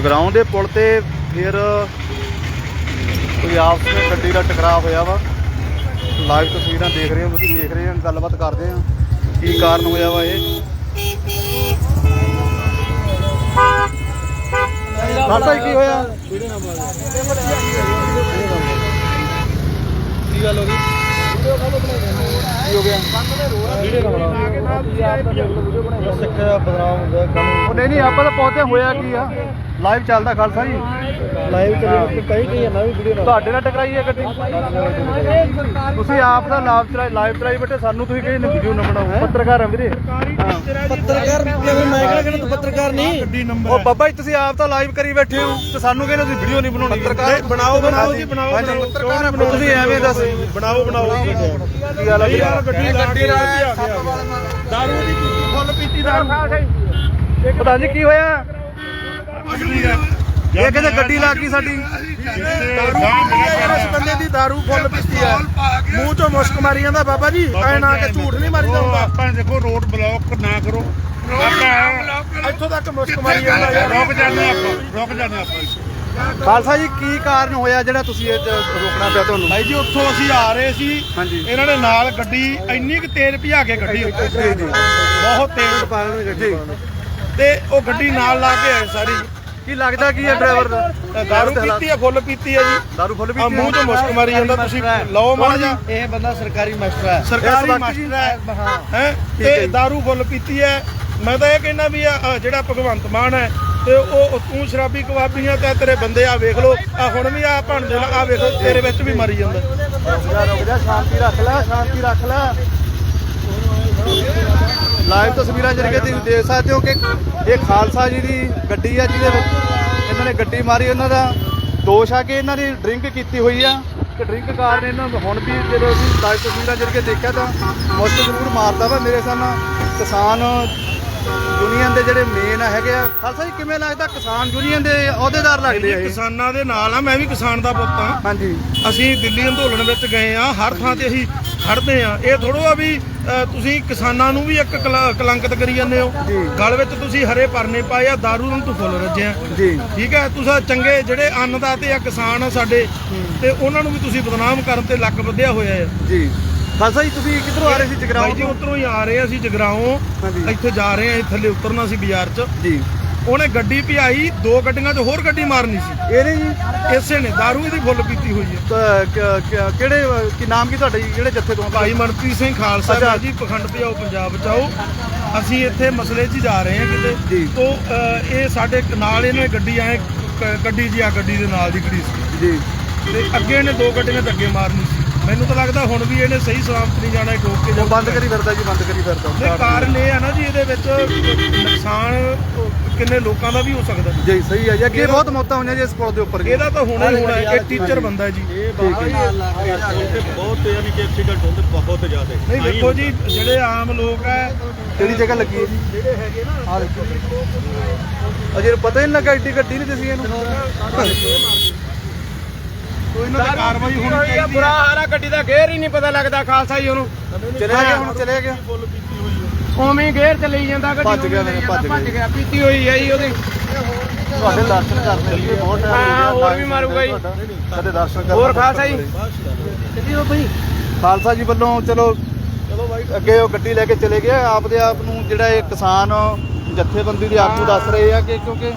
ਜਗਰਾਉਂ ਦੇ ਪੁਲ ਤੇ ਫਿਰ ਕੋਈ ਆਪਸ ਵਿੱਚ ਗੱਡੀ ਦਾ ਟਕਰਾਅ ਹੋਇਆ ਵਾ। ਲਾਈਵ ਤਸਵੀਰਾਂ ਦੇਖ ਰਹੇ ਹੋ ਤੁਸੀਂ ਦੇਖ ਰਹੇ ਹੋ ਗੱਲਬਾਤ ਕਰਦੇ ਆ ਕੀ ਕਾਰਨ ਹੋਇਆ ਵਾ ਇਹ? ਸਾਡਾ ਕੀ ਹੋਇਆ? ਕੀ ਗੱਲ ਹੋ ਗਈ? ਕੀ ਹੋ ਗਿਆ? ਸਿੱਖਿਆ ਬਦਨਾਮ ਹੁੰਦਾ ਕੰਮ ਉਹ ਨਹੀਂ ਨਹੀਂ ਆਪਾਂ ਤਾਂ ਪਹੁੰਚੇ ਹੋਇਆ ਕੀ ਆ? ਲਾਈਵ ਚੱਲਦਾ ਖਾਲਸਾ ਜੀ। ਲਾਈਵ ਚੱਲੀ ਕਈ ਕਈ ਨਾ ਵੀ ਵੀਡੀਓ ਤੁਹਾਡੇ ਨਾਲ ਟਕਰਾਈ ਹੈ ਗੱਡੀ? ਤੁਸੀਂ ਆਪ ਦਾ ਲਾਈਵ ਚਲਾਈ ਲਾਈਵ ਚਲਾਈ ਬੈਠੇ ਸਾਨੂੰ ਤੁਸੀਂ ਕਹੇ ਵੀਡੀਓ ਨਾ ਬਣਾਓ ਪੱਤਰਕਾਰ ਆ ਵੀਰੇ। ਹਾਂ। ਪੱਤਰਕਾਰ ਕਿਵੇਂ? ਮੈਂ ਕਿਹੜਾ ਕਹਿੰਦਾ ਪੱਤਰਕਾਰ ਨਹੀਂ। ਉਹ ਬਾਬਾ ਜੀ ਤੁਸੀਂ ਆਪ ਤਾਂ ਲਾਈਵ ਕਰੀ ਬੈਠੇ ਹੋ ਤੇ ਸਾਨੂੰ ਕਹਿੰਦੇ ਤੁਸੀਂ ਵੀਡੀਓ ਨਹੀਂ ਬਣਾਉਣੀ। ਪੱਤਰਕਾਰ ਬਣਾਓ ਬਣਾਓ ਜੀ ਬਣਾਓ। ਪੱਤਰਕਾਰ ਬਣਾਓ? ਤੁਸੀਂ ਐਵੇਂ ਦੱਸ। ਬਣਾਓ ਬਣਾਓ। ਕੀ ਗੱਲ ਆ ਵੀਰੇ? ਗੱਡੀ ਗੱਡੀ ਦਾਰੂ ਦੀ ਫੁੱਲ ਪੀਤੀ ਦਾਰੂ ਪਤਾ ਨਹੀਂ ਕੀ ਹੋਇਆ? ਇਹ ਕਹਿੰਦੇ ਗੱਡੀ ਲੱਗ ਗਈ ਸਾਡੀ। ਇਸ ਬੰਦੇ ਦੀ ਦਾਰੂ ਫੁੱਲ ਪੀਤੀ ਆ ਮੂੰਹ ਚੋਂ ਮੁਸ਼ਕ ਮਾਰੀ ਜਾਂਦਾ ਬਾਬਾ ਜੀ। ਐ ਨਾ ਕਿ ਝੂਠ ਨਹੀਂ ਮਾਰੀ ਜਾਂਦਾ। ਆਪਾਂ ਦੇਖੋ ਰੋਡ ਬਲੌਕ ਨਾ ਕਰੋ। ਇੱਥੋਂ ਤੱਕ ਮੁਸ਼ਕ ਮਾਰੀ ਜਾਂਦਾ ਯਾਰ। ਰੁਕ ਜਾਂਦੇ ਆਪਾਂ ਰੁਕ ਜਾਂਦੇ ਆਪਾਂ ਖਾਲਸਾ ਜੀ ਕੀ ਕਾਰਨ ਹੋਇਆ ਜਿਹੜਾ ਤੁਸੀਂ ਇਹ ਰੋਕਣਾ ਪਿਆ ਤੁਹਾਨੂੰ? ਭਾਈ ਜੀ ਉੱਥੋਂ ਅਸੀਂ ਆ ਰਹੇ ਸੀ। ਇਹਨਾਂ ਨੇ ਨਾਲ ਗੱਡੀ ਇੰਨੀ ਕੁ ਤੇਜ਼ ਭਜਾ ਕੇ ਗੱਡੀ ਬਹੁਤ ਤੇਜ਼। ਪਾਲਣ ਗੱਡੀ ਤੇ ਉਹ ਗੱਡੀ ਨਾਲ ਲਾ ਕੇ ਆਏ ਸਾਰੀ। ਕੀ ਲੱਗਦਾ ਕੀ ਹੈ ਡਰਾਈਵਰ ਦਾ? ਤਾਂ ਦਾਰੂ ਪੀਤੀ ਆ ਫੁੱਲ ਪੀਤੀ ਆ ਜੀ। ਦਾਰੂ ਫੁੱਲ ਵੀ ਆ ਮੂੰਹ ਚੋਂ ਮੁਸ਼ਕ ਮਾਰੀ ਜਾਂਦਾ ਤੁਸੀਂ ਲਓ ਮਾੜਾ ਜਿਹਾ। ਇਹ ਬੰਦਾ ਸਰਕਾਰੀ ਮਾਸਟਰ ਹੈ। ਸਰਕਾਰੀ ਜੀ, ਮਾਸਟਰ ਹੈ। ਹੈ। ਹੈ? ਤੇ ਜੀ। ਦਾਰੂ ਫੁੱਲ ਪੀਤੀ ਹੈ। ਮੈਂ ਤਾਂ ਇਹ ਕਹਿੰਦਾ ਵੀ ਜਿਹੜਾ ਭਗਵੰਤ ਮਾਨ ਹੈ ਤੇ ਉਹ ਤੂੰ ਸ਼ਰਾਬੀ ਕਬਾਬੀਆਂ ਤੇ ਤੇਰੇ ਬੰਦੇ ਆ ਵੇਖ ਲੋ ਆ ਹੁਣ ਵੀ ਆ ਭਾਂਡੇ ਆ ਵੇਖ ਲਓ, ਤੇਰੇ ਵਿੱਚ ਵੀ ਮਰੀ ਜਾਂਦਾ। ਰੁਕ ਜਾ ਰੁਕ ਜਾ ਸ਼ਾਂਤੀ ਰੱਖ ਲੈ ਸ਼ਾਂਤੀ ਰੱਖ ਲੈ। ਲਾਈਵ ਤਸਵੀਰਾਂ ਜਰੀਏ ਤੁਸੀਂ ਦੇਖ ਸਕਦੇ ਹੋ ਕਿ ਇਹ ਖਾਲਸਾ ਜੀ ਦੀ ਗੱਡੀ ਆ ਜਿਹਦੇ ਵਿੱਚ ਇਹਨਾਂ ਨੇ ਗੱਡੀ ਮਾਰੀ, ਉਹਨਾਂ ਦਾ ਦੋਸ਼ ਆ ਕਿ ਇਹਨਾਂ ਦੀ ਡਰਿੰਕ ਕੀਤੀ ਹੋਈ ਆ। ਤੇ ਡਰਿੰਕ ਕਾਰਨ ਇਹਨਾਂ ਨੂੰ ਹੁਣ ਵੀ ਜਦੋਂ ਅਸੀਂ ਲਾਈਵ ਤਸਵੀਰਾਂ ਜਰੀਏ ਦੇਖਿਆ ਤਾਂ ਮੁਸ਼ਕ ਜ਼ਰੂਰ ਮਾਰਦਾ ਵਾ ਮੇਰੇ ਸਾਹਮਣੇ ਕਿਸਾਨ ਯੂਨੀਅਨ ਦੇ ਜਿਹੜੇ ਮੇਨ ਹੈਗੇ ਆ। ਖਾਲਸਾ ਜੀ ਕਿਵੇਂ ਲੱਗਦਾ ਕਿਸਾਨ ਯੂਨੀਅਨ ਦੇ ਅਹੁਦੇਦਾਰ ਲੱਗਦੇ ਆ ਇਹ? ਕਿਸਾਨਾਂ ਦੇ ਨਾਲ ਆ ਮੈਂ ਵੀ ਕਿਸਾਨ ਦਾ ਪੁੱਤ ਆ। ਹਾਂਜੀ। ਅਸੀਂ ਦਿੱਲੀ ਅੰਦੋਲਨ ਵਿੱਚ ਗਏ ਆ ਹਰ ਥਾਂ ਤੇ ਅਸੀਂ ਖੜਦੇ ਆ। ਇਹ ਥੋੜੋ ਆ ਵੀ ਅ, ਤੁਸੀਂ ਕਿਸਾਨਾਂ ਨੂੰ ਵੀ ਇੱਕ ਕਲ- ਕਲੰਕਿਤ ਕਰੀ ਜਾਂਦੇ ਹੋ। ਜੀ। ਗਲ ਵਿੱਚ ਤੁਸੀਂ ਹਰੇ ਪਰਨੇ ਪਾਏ ਆ ਦਾਰੂ ਨੂੰ ਤੂੰ ਫੁੱਲ ਰੱਜਿਆ। ਜੀ। ਠੀਕ ਹੈ ਤੁਸੀਂ ਚੰਗੇ ਜਿਹੜੇ ਅੰਨਦਾਤੇ ਆ ਕਿਸਾਨ ਆ ਸਾਡੇ ਤੇ ਉਹਨਾਂ ਨੂੰ ਵੀ ਤੁਸੀਂ ਬਦਨਾਮ ਕਰਨ ਤੇ ਲੱਕ ਵਧਿਆ ਹੋਇਆ ਹੈ ਜੀ। ਖਾਲਸਾ ਜੀ ਤੁਸੀਂ ਕਿੱਧਰੋਂ ਆ ਰਹੇ ਸੀ? ਜਗਰਾਉਂ ਜੀ ਤੋਂ? ਉਧਰੋਂ ਹੀ ਆ ਰਹੇ ਆ ਅਸੀਂ ਜਗਰਾਓਂ ਹਾਂਜੀ। ਇੱਥੇ ਜਾ ਰਹੇ ਆ ਥੱਲੇ ਉਤਰਨਾ ਸੀ ਬਾਜ਼ਾਰ 'ਚ। ਜੀ। ਉਹਨੇ ਗੱਡੀ ਭਜਾਈ ਦੋ ਗੱਡੀਆਂ 'ਚ ਹੋਰ ਗੱਡੀ ਮਾਰਨੀ ਸੀ। ਇਹ ਨੇ ਜੀ? ਇਸੇ ਨੇ ਦਾਰੂ ਇਹਦੀ ਫੁੱਲ ਪੀਤੀ ਹੋਈ ਹੈ ਤਾਂ ਕ- ਕ- ਕਿਹੜੇ ਅਹ, ਕੀ ਨਾਮ ਕੀ ਤੁਹਾਡਾ ਜੀ? ਕਿਹੜੇ ਜੱਥੇ ਤੋਂ? ਭਾਈ ਮਨਪ੍ਰੀਤ ਸਿੰਘ ਖਾਲਸਾ ਅੱਛਾ। ਦਾ ਜੀ ਪਖੰਡ ਭਜਾਓ ਪੰਜਾਬ ਬਚਾਓ। ਅਸੀਂ ਇੱਥੇ ਮਸਲੇ 'ਚ ਹੀ ਜਾ ਰਹੇ ਹਾਂ ਜੀ। ਕਿਤੇ ਤੋਂ ਇਹ ਸਾਡੇ ਨਾਲ ਇਹਨੇ ਗੱਡੀ ਆਏ ਗੱਡੀ ਜੀ ਆ ਗੱਡੀ ਦੇ ਨਾਲ ਦੀ ਗੱਡੀ ਸੀ। ਜੀ। ਤੇ ਅੱਗੇ ਇਹਨੇ ਦੋ ਗੱਡੀਆਂ ਤੇ ਅੱਗੇ ਮਾਰਨੀ ਸੀ। ਮੈਨੂੰ ਤਾਂ ਲੱਗਦਾ ਹੁਣ ਵੀ ਇਹਨੇ ਸਹੀ ਸਲਾਮਤ ਨਹੀਂ ਜਾਣਾ ਇਹ ਠੋਕ ਕੇ ਉਹ ਬੰਦ ਕਰੀ ਫਿਰਦਾ ਜੀ ਬੰਦ ਕਰੀ ਫਿਰਦਾ। ਕਾਰਨ ਇਹ ਆ ਨਾ ਜੀ ਇਹਦੇ ਵਿੱਚ ਨੁਕਸਾਨ ਕਿੰਨੇ ਲੋਕਾਂ ਦਾ ਵੀ ਹੋ ਸਕਦਾ ਜੀ। ਸਹੀ ਹੈ ਜੀ ਅੱਗੇ ਬਹੁਤ ਮੌਤਾਂ ਹੋਈਆਂ ਜੀ ਇਸ ਪੁਲ ਦੇ ਉੱਪਰ ਇਹਦਾ ਤਾਂ ਹੋਣਾ ਹੀ ਹੋਣਾ। ਇਹ ਟੀਚਰ ਬੰਦਾ ਹੈ ਜੀ। ਬਹੁਤ ਯਾਨੀ ਕਿ ਐਕਸੀਡੈਂਟ ਹੁੰਦੇ ਬਹੁਤ ਜ਼ਿਆਦਾ। ਨਹੀਂ ਦੇਖੋ ਜੀ ਜਿਹੜੇ ਆਮ ਲੋਕ ਹੈ ਕਿਹੜੀ ਜਗ੍ਹਾ ਲੱਗੀ ਹੈ ਜੀ? ਜਿਹੜੇ ਹੈਗੇ ਨਾ ਆ ਦੇਖੋ। ਅਜੇ ਪਤਾ ਹੀ ਨਹੀਂ ਲੱਗਾ ਏਡੀ ਗੱਡੀ ਨਹੀਂ ਦਿਸੀ ਇਹਨੂੰ। ਕੋਈ ਤੇ ਕਾਰਵਾਈ ਹੋਣੀ ਚਾਹੀਦੀ ਹੈ ਬੁਰਾ ਹਾਰਾ ਗੱਡੀ ਦਾ ਗੇਅਰ ਹੀ ਨਹੀਂ ਪਤਾ ਲੱਗਦਾ ਖਾਲਸਾ ਜੀ ਉਹਨੂੰ। ਚਲੇ ਗਿਆ ਹੁਣ ਚਲੇ ਗਿਆ। ਉਵੇਂ ਹੀ ਗੇਅਰ ਤੇ ਲਈ ਜਾਂਦਾ ਗੱਡੀ ਭੱਜ ਗਿਆ ਉਵੇਂ ਲਈ ਭੱਜ ਜਾਂਦਾ, ਗਿਆ। ਭੱਜ ਗਿਆ। ਪੀਤੀ ਹੋਈ ਹੈ ਜੀ ਉਹਦੇ। ਤੁਹਾਡੇ ਦਰਸ਼ਨ ਕਰਨੇ ਲਈ ਬਹੁਤ ਟਾਈਮ ਹਾਂ, ਹੋਰ ਵੀ ਮਾਰੂਗਾ ਜੀ। ਸਾਡੇ ਦਰਸ਼ਨ ਕਰਨ ਹੋਰ ਖਾਲਸਾ ਜੀ। ਕਿੱਥੇ ਹੋ ਭਾਈ ਖਾਲਸਾ ਜੀ ਵੱਲੋਂ ਚਲੋ ਅੱਗੇ ਉਹ ਗੱਡੀ ਲੈ ਕੇ ਚਲੇ ਗਏ ਆਪਦੇ ਆਪ ਨੂੰ ਜਿਹੜਾ ਇਹ ਕਿਸਾਨ ਜਥੇਬੰਦੀ ਦੇ ਆਗੂ ਦੱਸ ਰਹੇ ਆ ਕਿ ਕਿਉਂਕਿ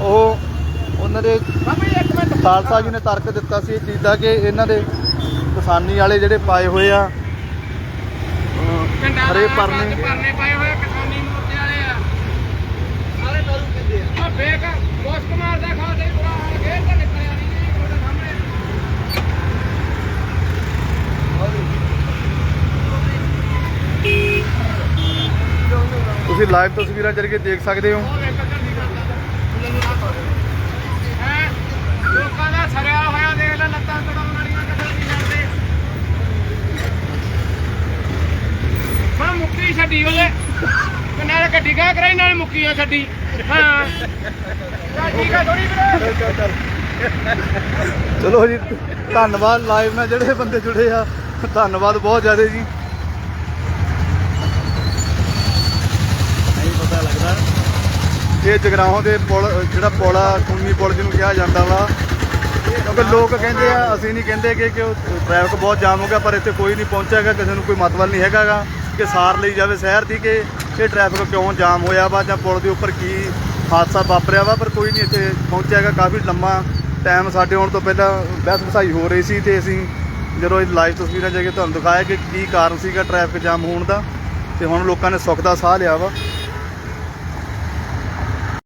ਉਹ ਉਹਨਾਂ ਦੇ ਖਾਲਸਾ ਜੀ ਨੇ ਤਰਕ ਦਿੱਤਾ ਸੀ ਇਹ ਚੀਜ਼ ਦਾ ਕਿ ਇਹਨਾਂ ਦੇ ਕਿਸਾਨੀ ਵਾਲੇ ਜਿਹੜੇ ਪਾਏ ਹੋਏ ਆ ਹਰੇ ਪਰਨੇ ਪਰਨੇ ਪਾਏ ਹੋਏ ਆ, ਕਿਸਾਨੀ ਮੋਰਚੇ ਵਾਲੇ ਆ। ਸਾਰੇ ਦਾਰੂ ਪੀਂਦੇ ਆ। ਆ ਬੇਕ ਮੁਸਕ ਮਾਰਦਾ ਖਾਲਸਾ ਜੀ ਬੁਰਾ ਹਾਲ ਗੇਅਰ ਤੇ ਨਿਕਲਿਆ ਨਹੀਂ ਜੀ ਤੁਹਾਡੇ ਸਾਹਮਣੇ। ਤੁਸੀਂ ਲਾਈਵ ਤਸਵੀਰਾਂ ਜਰੀਏ ਦੇਖ ਸਕਦੇ ਹੈਂ? ਲੋਕਾਂ ਦਾ ਸਰਿਆ ਹੋਇਆ ਦੇਖ ਲੈ ਲੱਤਾਂ ਤੜਾਉਣ ਵਾਲੀਆਂ ਕਿੱਥੇ ਨਹੀਂ ਕਰਦੇ। ਹੁਣ ਮੁੱਕੀ ਛੱਡੀ ਉਹਦੇ। ਤੇ ਨਾਲੇ ਗੱਡੀ ਕਾ ਕਰਾਈ ਨਾਲੇ ਮੁੱਕੀਆਂ ਛੱਡੀ। ਹਾਂ। ਚੱਲ ਠੀਕ ਆ ਥੋੜੀ ਵੀਰੇ। ਚਲੋ ਜੀ ਧੰਨਵਾਦ ਲਾਈਵ ਨਾਲ ਜਿਹੜੇ ਬੰਦੇ ਜੁੜੇ ਆ। ਧੰਨਵਾਦ ਬਹੁਤ ਜ਼ਿਆਦਾ ਜੀ। ਨਹੀਂ ਪਤਾ ਲੱਗਦਾ। ਇਹ ਜਗਰਾहों ਦੇ ਪੁਲ ਜਿਹੜਾ ਪੁਲ ਆ ਖੂਨੀ ਪੁਲ ਜਿਹਨੂੰ ਕਿਹਾ ਜਾਂਦਾ ਵਾ। ਕਿਉਂਕਿ ਲੋਕ ਕਹਿੰਦੇ ਆ, ਅਸੀਂ ਨਹੀਂ ਕਹਿੰਦੇ ਕਿ ਕਿ ਟ੍ਰੈਫਿਕ ਬਹੁਤ ਜਾਮ ਹੋ ਗਿਆ, ਪਰ ਇੱਥੇ ਕੋਈ ਨਹੀਂ ਪਹੁੰਚਿਆਗਾ ਕਿਸੇ ਨੂੰ ਕੋਈ ਮਤਲਬ ਨਹੀਂ ਹੈਗਾਗਾ ਕਿ ਸਾਰ ਲਈ ਜਾਵੇ ਸ਼ਹਿਰ ਦੀ ਕਿ ਇਹ ਟ੍ਰੈਫਿਕ ਕਿਉਂ ਜਾਮ ਹੋਇਆ ਵਾ ਜਾਂ ਪੁਲ ਦੇ ਉੱਪਰ ਕੀ ਹਾਦਸਾ ਵਾਪਰਿਆ ਵਾ, ਪਰ ਕੋਈ ਨਹੀਂ ਇੱਥੇ ਪਹੁੰਚਿਆਗਾ ਕਾਫੀ ਲੰਮਾ ਟਾਈਮ ਸਾਡੇ ਆਉਣ ਤੋਂ ਪਹਿਲਾਂ ਬਹਿਸ ਵਸਾਈ ਹੋ ਰਹੀ ਸੀ ਤੇ ਅਸੀਂ ਜਦੋਂ ਇਹ ਲਾਈਵ ਤਸਵੀਰਾਂ ਜਾ ਕੇ ਤੁਹਾਨੂੰ ਦਿਖਾਇਆ ਕਿ ਕੀ ਕਾਰਨ ਸੀਗਾ ਟ੍ਰੈਫਿਕ ਜਾਮ ਹੋਣ ਦਾ, ਤੇ ਹੁਣ ਲੋਕਾਂ ਨੇ ਸੁੱਖ ਦਾ ਸਾਹ ਲਿਆ ਵਾ।